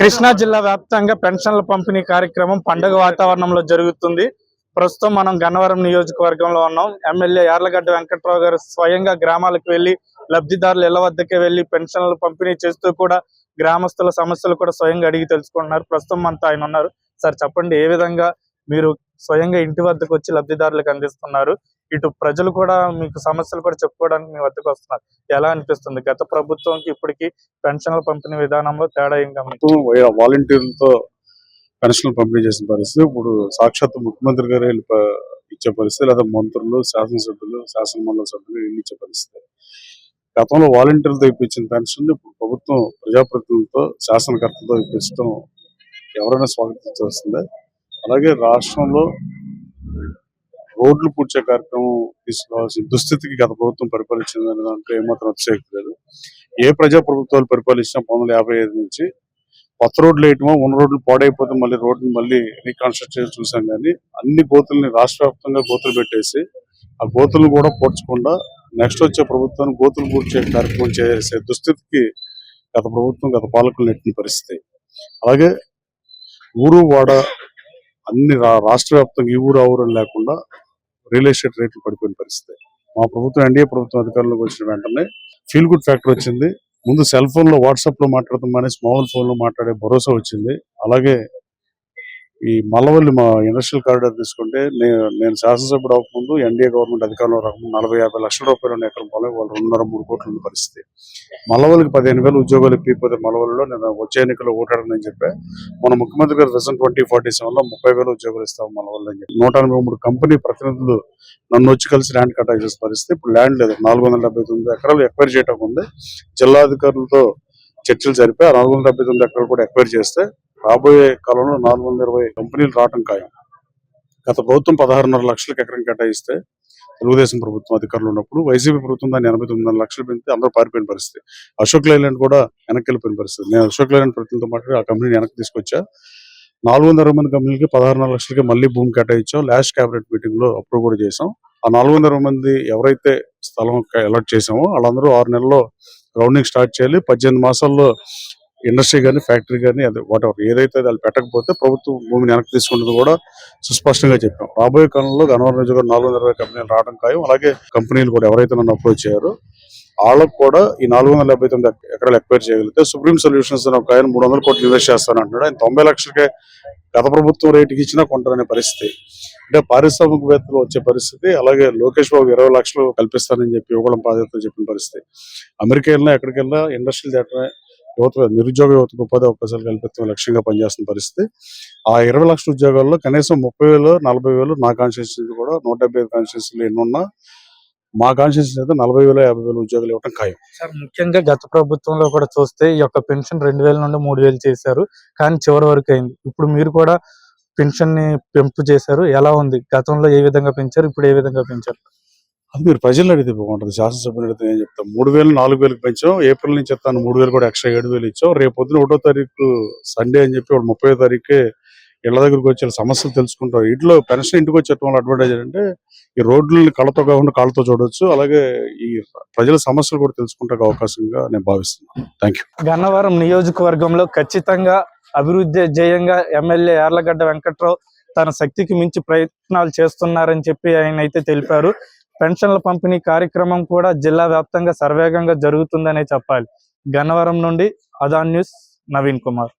కృష్ణా జిల్లా వ్యాప్తంగా పెన్షన్ల పంపిణీ కార్యక్రమం పండుగ వాతావరణంలో జరుగుతుంది. ప్రస్తుతం మనం గన్నవరం నియోజకవర్గంలో ఉన్నాం. ఎమ్మెల్యే యార్లగడ్డ వెంకట్రావు గారు స్వయంగా గ్రామాలకు వెళ్ళి లబ్ధిదారుల ఇళ్ళ వద్దకే వెళ్ళి పెన్షన్లు పంపిణీ చేస్తూ కూడా గ్రామస్తుల సమస్యలు కూడా స్వయంగా అడిగి తెలుసుకుంటున్నారు. ప్రస్తుతం అంతా ఆయన ఉన్నారు. సార్ చెప్పండి ఏ విధంగా మీరు స్వయంగా ఇంటి వద్దకు వచ్చి లబ్ధిదారులకు అందిస్తున్నారు? ఇటు ప్రజలు కూడా మీకు సమస్యలు కూడా చెప్పుకోవడానికి మీ వద్దకు వస్తున్నారు. ఎలా అనిపిస్తుంది? గత ప్రభుత్వంకి ఇప్పటికి పెన్షన్లు పంపిణీ విధానంలో తేడా ఏం గమనించారు? వాలంటీర్లతో పెన్షన్లు పంపిణీ చేసిన పరిస్థితి ఇప్పుడు సాక్షాత్ ముఖ్యమంత్రి గారు ఇచ్చే పరిస్థితి లేదా మంత్రులు శాసనసభ్యులు శాసనమండలి సభ్యులు వెళ్ళి ఇచ్చే పరిస్థితి. గతంలో వాలంటీర్లతో ఇప్పించిన పెన్షన్ ఇప్పుడు ప్రభుత్వం ప్రజాప్రతినిధులతో శాసనకర్తలతో ఇప్పించడం ఎవరైనా స్వాగతించవలసిందే. అలాగే రాష్ట్రంలో రోడ్లు పూడ్చే కార్యక్రమం తీసుకోవాల్సిన దుస్థితికి గత ప్రభుత్వం పరిపాలించింది దాంట్లో ఏమాత్రం అతిశక్తి లేదు. ఏ ప్రజా ప్రభుత్వాలు పరిపాలించినా పంతొమ్మిది యాభై ఐదు నుంచి కొత్త రోడ్లు వేయటమో ఉన్న రోడ్లు పాడైపోతే మళ్ళీ రోడ్లు మళ్ళీ రీకన్స్ట్రక్ట్ చేసి చూసాం కానీ అన్ని గోతుల్ని రాష్ట్ర వ్యాప్తంగా గోతులు పెట్టేసి ఆ గోతులను కూడా పూడ్చకుండా నెక్స్ట్ వచ్చే ప్రభుత్వాన్ని గోతులు పూడ్చే కార్యక్రమం చేసే దుస్థితికి గత ప్రభుత్వం గత పాలకులు నెట్టిన పరిస్థితి. అలాగే ఊరు వాడ అన్ని రాష్ట్ర వ్యాప్తంగా ఈ ఊరు ఆ ఊరు లేకుండా రియల్ ఎస్టేట్ రేట్లు పడిపోయిన పరిస్థితి. మా ప్రభుత్వం ఎన్డీఏ ప్రభుత్వం అధికారంలోకి వచ్చిన వెంటనే ఫీల్ గుడ్ ఫ్యాక్టర్ వచ్చింది. ముందు సెల్ ఫోన్లో లో మాట్లాడతాం మానేసి మామూలు ఫోన్లో మాట్లాడే భరోసా వచ్చింది. అలాగే ఈ మల్లవల్లి మా ఇండస్ట్రియల్ కారిడార్ తీసుకుంటే నేను నేను శాసనసభ్యుడు అవ్వకముందు ఎన్డీఏ గవర్నమెంట్ అధికారంలో రాకముందు నలభై యాభై లక్షల రూపాయలు ఉన్న ఎకరం పొలం వాళ్ళు రెండున్నర మూడు కోట్లు ఉన్న పరిస్థితి. మల్లవల్లికి పదిహేను వేలు ఉద్యోగాలు ఇప్పిపోతే మల్లవల్లిలో నేను వచ్చే ఎన్నికల్లో ఓటాడని చెప్పి. మన ముఖ్యమంత్రి గారు రిజన్ ట్వంటీ ఫార్టీ సెవెన్లో ముప్పై వేలు ఉద్యోగాలు ఇస్తాం మల్లవల్లి అని చెప్పి. నూట ఎనభై మూడు కంపెనీ ప్రతినిధులు నన్ను వచ్చి కలిసి ల్యాండ్ కటాక్ చేసే పరిస్థితి. ఇప్పుడు ల్యాండ్ లేదు. నాలుగు వందల డెబ్బై తొమ్మిది ఎకరాలు ఎక్వైర్ చేయటం ఉంది. జిల్లా అధికారులతో చర్చలు జరిపి ఆ నాలుగు వందల డెబ్బై తొమ్మిది ఎకరాలు కూడా ఎక్వైర్ చేస్తే రాబోయే కాలంలో నాలుగు వందల ఇరవై కంపెనీలు రావటం ఖాయం. గత ప్రభుత్వం పదహారున్నర లక్షలకు ఎకరం కేటాయిస్తే తెలుగుదేశం ప్రభుత్వం అధికారంలో ఉన్నప్పుడు వైసీపీ ప్రభుత్వం దాన్ని ఎనభై తొమ్మిది లక్షలు పెంచితే అందరూ పారిపోయిన పరిస్థితి. అశోక్ లైలాండ్ కూడా వెనక్కి వెళ్ళిపోయిన పరిస్థితి. నేను అశోక్ లైలాండ్ ప్రతినిధితో మాట్లాడి ఆ కంపెనీని వెనక్కి తీసుకొచ్చా. నాలుగు వందల ఇరవై మంది కంపెనీలకి పదహారున్నర లక్షలకి మళ్ళీ భూమి కేటాయించాం. లాస్ట్ క్యాబినెట్ మీటింగ్లో అప్రూవ్ కూడా చేసాం ఆ నాలుగు వందల మంది ఎవరైతే స్థలం అలాట్ చేసామో వాళ్ళందరూ ఆరు నెలల్లో గ్రౌండింగ్ స్టార్ట్ చేయాలి. పద్దెనిమిది మాసాల్లో ఇండస్ట్రీ కానీ ఫ్యాక్టరీ కానీ అది వాటెవర్ ఏదైతే వాళ్ళు పెట్టకపోతే ప్రభుత్వం భూమిని వెనక్కి తీసుకుంటుంది కూడా సుస్పష్టంగా చెప్పాం. రాబోయే కాలంలో గన్నవరం నియోజకవర్గం నాలుగు వందల ఇరవై కంపెనీలు రావడం ఖాయం. అలాగే కంపెనీలు కూడా ఎవరైతే నన్ను అప్రోచ్ చేయారో వాళ్ళకు కూడా ఈ నాలుగు వందల డెబ్బై తొమ్మిది ఎకరాలు ఎక్వైర్ చేయగలిగితే సుప్రీం సొల్యూషన్స్ అని ఒక ఆయన మూడు వందల కోట్లు ఇన్వెస్ట్ చేస్తాను అంటున్నాడు. ఆయన తొంభై లక్షలకే గత ప్రభుత్వం రేటుకి ఇచ్చినా కొంటారనే పరిస్థితి. అంటే పారిశ్రామికవేత్తలు వచ్చే పరిస్థితి అలాగే లోకేష్ బాబు ఇరవై లక్షలు కల్పిస్తానని చెప్పి యువకులం బాధ్యతలు చెప్పిన పరిస్థితి. అమెరికా వెళ్ళినా ఎక్కడికి వెళ్ళినా ఇండస్ట్రియల్ థియేటర్ యువత నిరుద్యోగ యువతకు ఉపాధి అవకాశాలు కల్పించడం లక్ష్యంగా పనిచేస్తున్న పరిస్థితి. ఆ ఇరవై లక్షల ఉద్యోగాల్లో కనీసం ముప్పై వేలు నలభై వేలు నా కాన్స్టిట్యూన్సీ కూడా నూట డెబ్బై ఐదు కాన్స్టిట్యూన్సీలు ఎన్నున్నా మా కాన్స్టిట్యూన్సీ అయితే నలభై వేల యాభై వేలు ఉద్యోగాలు ఇవ్వడం ఖాయం. సార్ ముఖ్యంగా గత ప్రభుత్వంలో కూడా చూస్తే ఈ యొక్క పెన్షన్ రెండు వేల నుండి మూడు వేలు చేశారు. కానీ చివరి వరకు అయింది. ఇప్పుడు మీరు కూడా పెన్షన్ని పెంపు చేశారు. ఎలా ఉంది? గతంలో ఏ విధంగా పెంచారు? ఇప్పుడు ఏ విధంగా పెంచారు? అది మీరు ప్రజలు అడిగితే బాగుంటుంది. శాసనసభ్యులు అడిగితే నేను చెప్తాను మూడు వేలు నాలుగు వేలకు పెంచాం. ఏప్రిల్ నుంచి చెప్తాను మూడు వేలు కూడా ఎక్స్ట్రా ఏడు వేలు ఇచ్చాం. రేపు పొద్దున ఒకటో తారీఖు సండే అని చెప్పి వాళ్ళు ముప్పై తారీఖుకే ఇళ్ళ దగ్గరికి వచ్చే సమస్యలు తెలుసుకుంటారు ఇంట్లో పెన్షన్ ఇంటికి వచ్చేటం వల్ల అడ్వాంటేజ్ ఏంటంటే ఈ రోడ్లని కళ్ళతో కాకుండా కాళ్ళతో చూడొచ్చు. అలాగే ఈ ప్రజల సమస్యలు కూడా తెలుసుకుంటే అవకాశంగా నేను భావిస్తున్నాను. థ్యాంక్ యూ గన్నవరం నియోజకవర్గంలో ఖచ్చితంగా అభివృద్ధి జయంగా ఎమ్మెల్యే యార్లగడ్డ వెంకట్రావు తన శక్తికి మించి ప్రయత్నాలు చేస్తున్నారని చెప్పి ఆయన అయితే తెలిపారు. పెన్షన్ల పంపిణీ కార్యక్రమం కూడా జిల్లా వ్యాప్తంగా సర్వేగంగా జరుగుతుందనే చెప్పాలి. గన్నవరం నుండి అదాన్ న్యూస్ నవీన్ కుమార్.